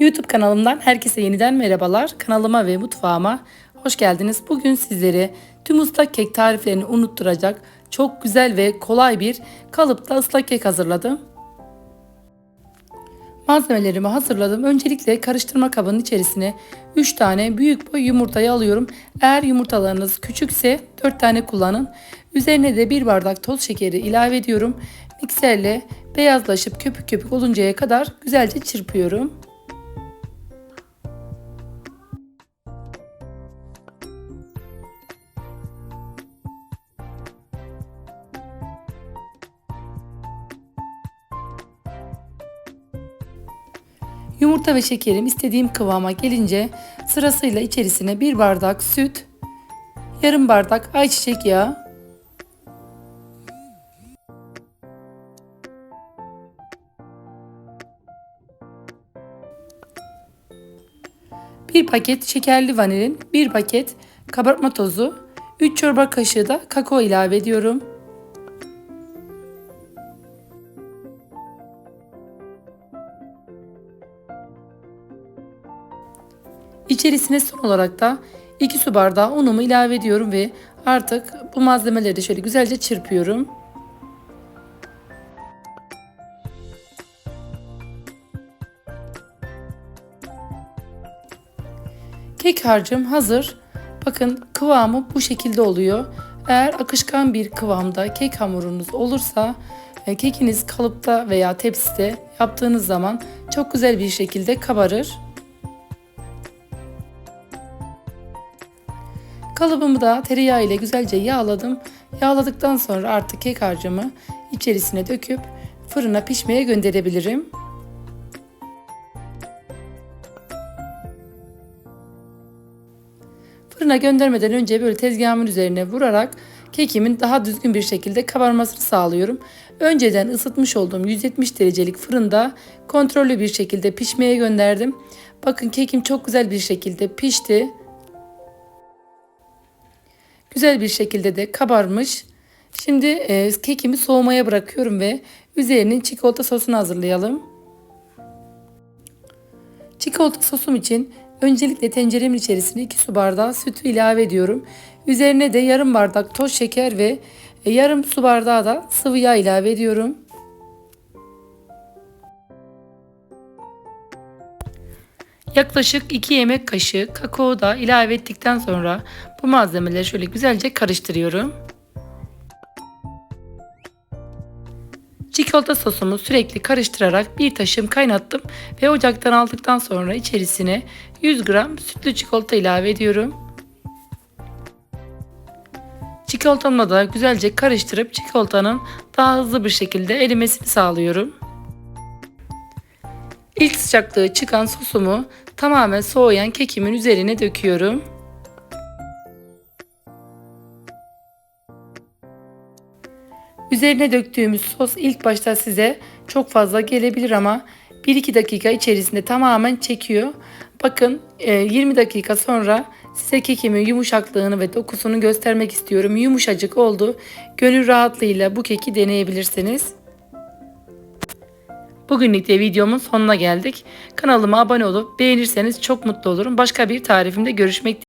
YouTube kanalımdan herkese yeniden merhabalar. Kanalıma ve mutfağıma hoş geldiniz. Bugün sizlere tüm ıslak kek tariflerini unutturacak çok güzel ve kolay bir kalıpta ıslak kek hazırladım. Malzemelerimi hazırladım. Öncelikle karıştırma kabının içerisine 3 tane büyük boy yumurtayı alıyorum. Eğer yumurtalarınız küçükse 4 tane kullanın. Üzerine de 1 bardak toz şekeri ilave ediyorum. Mikserle beyazlaşıp köpük köpük oluncaya kadar güzelce çırpıyorum. Yumurta ve şekerim istediğim kıvama gelince sırasıyla içerisine bir bardak süt, yarım bardak ayçiçek yağı, bir paket şekerli vanilin, bir paket kabartma tozu, 3 çorba kaşığı da kakao ilave ediyorum. İçerisine son olarak da 2 su bardağı unumu ilave ediyorum ve artık bu malzemeleri de şöyle güzelce çırpıyorum. Kek harcım hazır. Bakın kıvamı bu şekilde oluyor. Eğer akışkan bir kıvamda kek hamurunuz olursa e, kekiniz kalıpta veya tepside yaptığınız zaman çok güzel bir şekilde kabarır. Kalıbımı da tereyağı ile güzelce yağladım. Yağladıktan sonra artık kek harcımı içerisine döküp fırına pişmeye gönderebilirim. Fırına göndermeden önce böyle tezgahımın üzerine vurarak kekimin daha düzgün bir şekilde kabarmasını sağlıyorum. Önceden ısıtmış olduğum 170 derecelik fırında kontrollü bir şekilde pişmeye gönderdim. Bakın kekim çok güzel bir şekilde pişti. Güzel bir şekilde de kabarmış. Şimdi e, kekimi soğumaya bırakıyorum ve üzerinin çikolata sosunu hazırlayalım. Çikolata sosum için öncelikle tenceremin içerisine 2 su bardağı sütü ilave ediyorum. Üzerine de yarım bardak toz şeker ve e, yarım su bardağı da sıvı yağ ilave ediyorum. Yaklaşık 2 yemek kaşığı kakao da ilave ettikten sonra bu malzemeleri şöyle güzelce karıştırıyorum. Çikolata sosumu sürekli karıştırarak bir taşım kaynattım ve ocaktan aldıktan sonra içerisine 100 gram sütlü çikolata ilave ediyorum. Çikolatamla da güzelce karıştırıp çikolatanın daha hızlı bir şekilde erimesini sağlıyorum. İlk sıcaklığı çıkan sosumu tamamen soğuyan kekimin üzerine döküyorum. Üzerine döktüğümüz sos ilk başta size çok fazla gelebilir ama 1-2 dakika içerisinde tamamen çekiyor. Bakın 20 dakika sonra size kekimin yumuşaklığını ve dokusunu göstermek istiyorum. Yumuşacık oldu. Gönül rahatlığıyla bu keki deneyebilirsiniz. Bugünlük de videomun sonuna geldik. Kanalıma abone olup beğenirseniz çok mutlu olurum. Başka bir tarifimde görüşmek